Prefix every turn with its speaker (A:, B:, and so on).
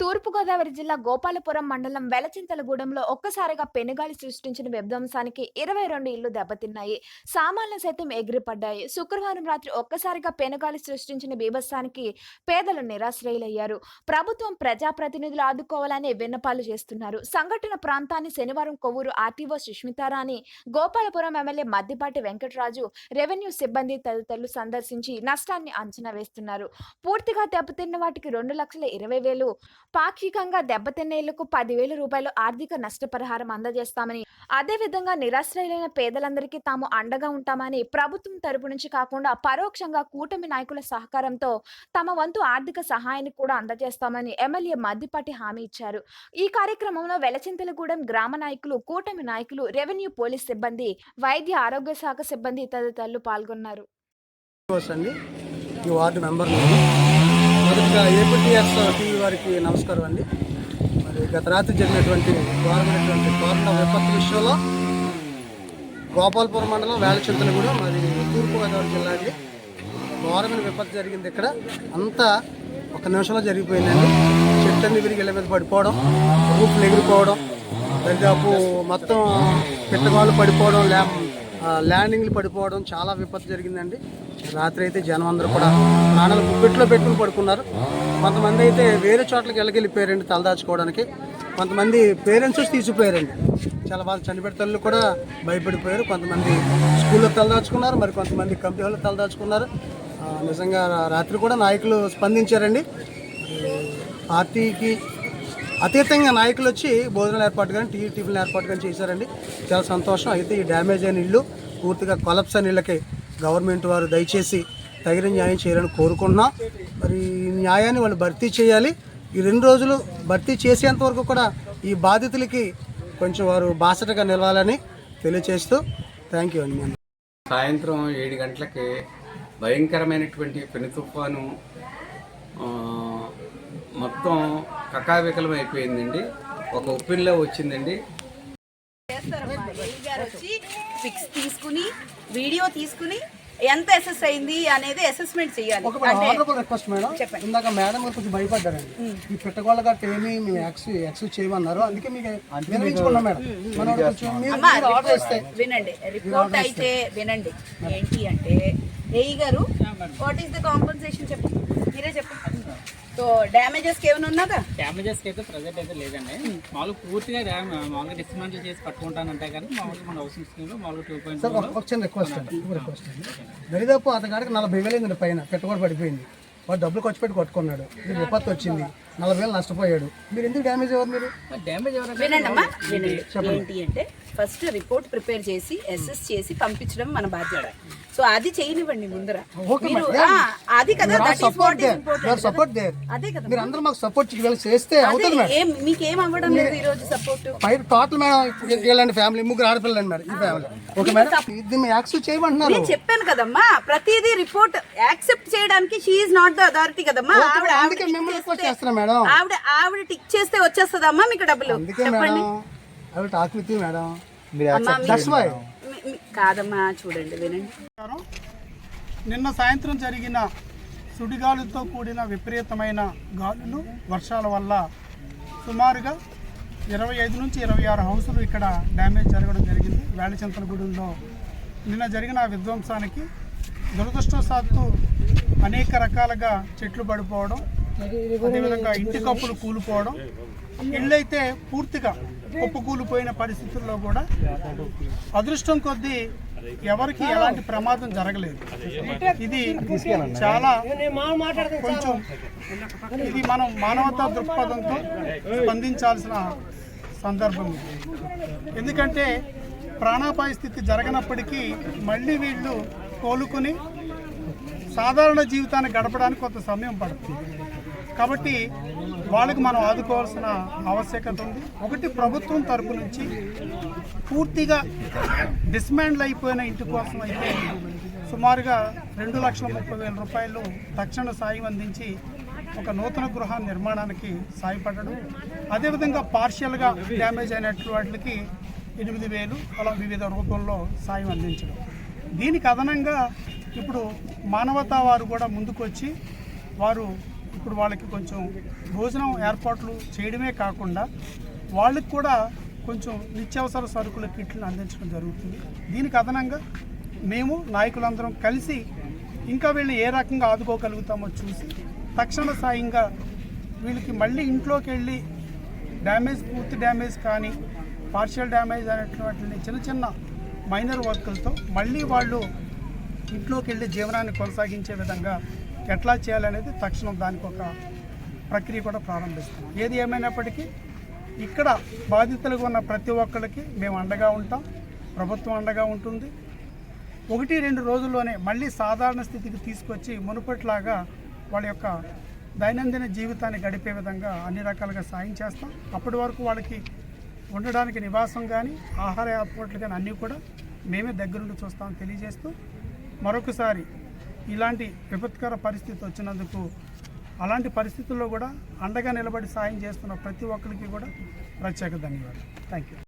A: తూర్పుగోదావరి జిల్లా గోపాలపురం మండలం వెలచింతలగూడెంలో ఒక్కసారిగా పెనుగాలి సృష్టించిన విధ్వంసానికి ఇరవై రెండు ఇళ్ళు దెబ్బతిన్నాయి. సామాన్లు సైతం ఎగిరిపడ్డాయి. శుక్రవారం రాత్రి ఒక్కసారిగా పెనుగాలి సృష్టించిన బీభత్సానికి పేదలు నిరాశ్రయులయ్యారు. ప్రభుత్వం ప్రజాప్రతినిధులు ఆదుకోవాలని విన్నపాలు చేస్తున్నారు. సంఘటన ప్రాంతాన్ని శనివారం Kovvur RTO Sushmitarani Gopalapuram MLA Maddipati Venkataraju revenue సిబ్బంది తదితరులు సందర్శించి నష్టాన్ని అంచనా వేస్తున్నారు. పూర్తిగా దెబ్బతిన్న వాటికి రెండు లక్షల ఇరవై వేలు పాక్షికంగా దెబ్బతిన్నేళ్ళకు పదివేల రూపాయలు ఆర్థిక నష్టపరిహారం అందజేస్తామని అదేవిధంగా నిరాశ్రయులైన పేదలందరికీ తాము అండగా ఉంటామని ప్రభుత్వం తరపు నుంచి కాకుండా పరోక్షంగా కూటమి నాయకుల సహకారంతో తమ వంతు ఆర్థిక సహాయాన్ని కూడా అందజేస్తామని ఎమ్మెల్యే మద్దిపాటి హామీ ఇచ్చారు. ఈ కార్యక్రమంలో వెలచింతలగూడెం గ్రామ నాయకులు కూటమి నాయకులు రెవెన్యూ పోలీస్ సిబ్బంది వైద్య ఆరోగ్య శాఖ సిబ్బంది తదితరులు పాల్గొన్నారు.
B: ఈ వార్డు మెంబర్ మొదటిగా ఏపీటీఎస్ వారికి నమస్కారం అండి. మరి గత రాత్రి జరిగినటువంటి ఘోరమైనటువంటి కరోనా విపత్తు విషయంలో గోపాలపురం మండలం వేలచింతలగూడెం మరి తూర్పుగోదావరి జిల్లా అండి. ఘోరమైన విపత్తు జరిగింది ఇక్కడ. అంతా ఒక నిమిషంలో జరిగిపోయిందండి. చెట్లన్నీ విరిగి ఇళ్ళ మీద పడిపోవడం రూపులు ఎగిరిపోవడం దరిదాపు మొత్తం పిట్టగాళ్ళు పడిపోవడం ల్యా ల్యాండింగ్లు పడిపోవడం చాలా విపత్తు జరిగిందండి. రాత్రి అయితే జనం అందరూ కూడా ప్రాణాలు గుప్పెట్లో పెట్టుకుని పడుకున్నారు. కొంతమంది అయితే వేరే చోట్లకి వెళ్ళకెళ్ళిపోయారండి తలదాచుకోవడానికి. కొంతమంది పేరెంట్స్ తీసిపోయారండి. చాలా బాగా చనిపెట్టే తల్లు కూడా భయపడిపోయారు. కొంతమంది స్కూల్లో తలదాచుకున్నారు మరి కొంతమంది కంపెనీలో తలదాచుకున్నారు. నిజంగా రాత్రి కూడా నాయకులు స్పందించారండి. పార్టీకి అతీతంగా నాయకులు వచ్చి భోజనాలు ఏర్పాటు కానీ టీ టిఫిన్లు ఏర్పాటు కానీ చేశారండి. చాలా సంతోషం. అయితే ఈ డ్యామేజ్ అయిన ఇల్లు పూర్తిగా కొలప్స్ అని ఇళ్ళకి గవర్నమెంట్ వారు దయచేసి తగిన న్యాయం చేయాలని కోరుకుంటున్నాం. మరి ఈ న్యాయాన్ని వాళ్ళు భర్తీ చేయాలి. ఈ రెండు రోజులు భర్తీ చేసేంత వరకు కూడా ఈ బాధితులకి కొంచెం వారు బాసటగా నిలవాలని తెలియచేస్తూ థ్యాంక్ యూ అండి.
C: సాయంత్రం ఏడు గంటలకి భయంకరమైనటువంటి పెను తుఫాను మొత్తం కకావికలం అయిపోయిందండి. ఒక ఉప్పిల్లో వచ్చిందండి.
D: తీసుకుని వీడియో తీసుకుని ఎంత అసెస్ అయింది అనేది అసెస్మెంట్ చేయాలి.
B: ఒక ఆనరబుల్ రిక్వెస్ట్ మేడం. ఇందాక మేడం గారు కొంచెం భయపడ్డారండి. ఈ పెట్టగోళ్ళ గట్ట ఏమి మేము చేయమన్నారు. అందుకే మీకు మేడం. కొంచెం ఆర్డర్ ఇస్తే
D: వినండి. రిపోర్ట్ అయితే వినండి. ఏంటి అంటే ఏఈ గారు వాట్ ఈస్ ద కాంపన్సేషన్ చెప్పు మీరే చెప్పండి. సో డ్యామేజెస్ ఏమైనా ఉన్నదా?
E: డ్యామేజెస్ అయితే ప్రజెంట్ అయితే లేదండి. మామూలుగా పూర్తిగా మామూలుగా డిస్మాంటిల్ చేసి కట్టుకుంటానంటే కానీ మామూలుగా మన హౌసింగ్ స్కీమ్లో మామూలుగా టూ పాయింట్
B: సార్ ఒక- చిన్న రిక్వెస్ట్ అండి. రిక్వెస్ట్ అండి. దరిదాపు అతగాడికి నలభై వేలు పైన. పెట్టుబడి పడిపోయింది. వాడు డబ్బులు ఖర్చు పెట్టి కొట్టుకున్నాడు. ఇది విపత్తు వచ్చింది. నలభై వేలు నష్టపోయాడు. మీరు ఎందుకు డ్యామేజ్ అవ్వదు మీరు?
E: డ్యామేజ్ ఎవరైనా
D: వినండి అమ్మా వినండి. ఏంటి అంటే ఫస్ట్ రిపోర్ట్ ప్రిపేర్ చేసి అసెస్ చేసి పంపించడం మన బాధ్యత. సో అది చేయనివ్వండి ముందర. మీరు అది కదా
B: సపోర్ట్
D: అదే కదా
B: మీరు అందరూ మాకు సపోర్ట్ చేస్తే అవుతుంది మేడం
D: ఏం మీకేం అవ్వడం లేదు ఈ రోజు సపోర్ట్
B: పై టోటల్ మేడం వీళ్ళండి ఫ్యామిలీ ముగ్గురు ఆడపిల్లండి మేడం ఈ ఫ్యామిలీ ఓకే మేడం యాక్సెప్ట్ చేయమంటున్నారు.
D: నేను చెప్పాను కదమ్మా ప్రతిదీ రిపోర్ట్ యాక్సెప్ట్ చేయడానికి షీఈ్ నాట్ ద అథారిటీ కదమ్మా.
B: అందుకే
D: tick
B: మేము రిక్వెస్ట్
D: చేస్తే-
B: చేస్తున్నాం మేడం.
D: ఆవిడ ఆవిడ టిక్ చేస్తే వచ్చేస్తుందమ్మా మీకు డబ్బులు.
B: అందుకే మేడం. Talk with madam.
D: కాదమ్మా చూడండి వినండి.
F: నిన్న సాయంత్రం జరిగిన సుడిగాలులతో కూడిన విపరీతమైన గాలులు వర్షాల వల్ల సుమారుగా ఇరవై ఐదు నుంచి ఇరవై ఆరు హౌసులు ఇక్కడ డ్యామేజ్ జరగడం జరిగింది. వేళచింతలగూడెంలో నిన్న జరిగిన ఆ విధ్వంసానికి దురదృష్టవశాత్తు అనేక రకాలుగా చెట్లు పడిపోవడం అదేవిధంగా ఇంటి కప్పులు కూలిపోవడం ఇళ్ళైతే పూర్తిగా కుప్పకూలిపోయిన పరిస్థితుల్లో కూడా అదృష్టం కొద్దీ ఎవరికి ఎలాంటి ప్రమాదం జరగలేదు. ఇది చాలా కొంచెం ఇది మనం మానవతా దృక్పథంతో స్పందించాల్సిన సందర్భం. ఎందుకంటే ప్రాణాపాయ స్థితి జరగనప్పటికీ మళ్ళీ వీళ్ళు కోలుకుని సాధారణ జీవితాన్ని గడపడానికి కొంత సమయం పడుతుంది. కాబట్టి వాళ్ళకి మనం ఆదుకోవాల్సిన ఆవశ్యకత ఉంది. ఒకటి ప్రభుత్వం తరపు నుంచి పూర్తిగా డిస్మాండ్ల్ అయిపోయిన ఇంటి కోసం అయితే సుమారుగా రెండు లక్షల ముప్పై వేల రూపాయలు తక్షణ సాయం అందించి ఒక నూతన గృహ నిర్మాణానికి సాయపడడం. అదేవిధంగా పార్షియల్గా డ్యామేజ్ అయినట్లు వాటికి ఎనిమిది వేలు అలా వివిధ రూపంలో సాయం అందించడం. దీనికి అదనంగా ఇప్పుడు మానవతా వారు కూడా ముందుకొచ్చి వారు ఇప్పుడు వాళ్ళకి కొంచెం భోజనం ఏర్పాట్లు చేయడమే కాకుండా వాళ్ళకి కూడా కొంచెం నిత్యావసర సరుకుల కిట్లను అందించడం జరుగుతుంది. దీనికి అదనంగా మేము నాయకులందరం కలిసి ఇంకా వీళ్ళు ఏ రకంగా ఆదుకోగలుగుతామో చూసి తక్షణ సాయంగా వీళ్ళకి మళ్ళీ ఇంట్లోకి వెళ్ళి డ్యామేజ్ పూర్తి డ్యామేజ్ కానీ పార్షియల్ డ్యామేజ్ అనేటువంటి చిన్న చిన్న మైనర్ వర్కులతో మళ్ళీ వాళ్ళు ఇంట్లోకి వెళ్ళి జీవనాన్ని కొనసాగించే విధంగా ఎట్లా చేయాలనేది తక్షణం దానికి ఒక ప్రక్రియ కూడా ప్రారంభిస్తాం ఏది ఏమైనప్పటికీ ఇక్కడ బాధితులుగా ఉన్న ప్రతి ఒక్కరికి మేము అండగా ఉంటాం ప్రభుత్వం అండగా ఉంటుంది. ఒకటి రెండు రోజుల్లోనే మళ్ళీ సాధారణ స్థితికి తీసుకొచ్చి మునుపటిలాగా వాళ్ళ యొక్క దైనందిన జీవితాన్ని గడిపే విధంగా అన్ని రకాలుగా సాయం చేస్తాం. అప్పటి వరకు వాళ్ళకి ఉండడానికి నివాసం కానీ ఆహార ఏర్పాట్లు కానీ అన్నీ కూడా మేమే దగ్గరుండి చూస్తామని తెలియజేస్తూ మరొకసారి ఇలాంటి విపత్కర పరిస్థితి వచ్చినందుకు అలాంటి పరిస్థితుల్లో కూడా అండగా నిలబడి సాయం చేస్తున్న ప్రతి ఒక్కరికి కూడా ప్రత్యేక ధన్యవాదాలు. Thank you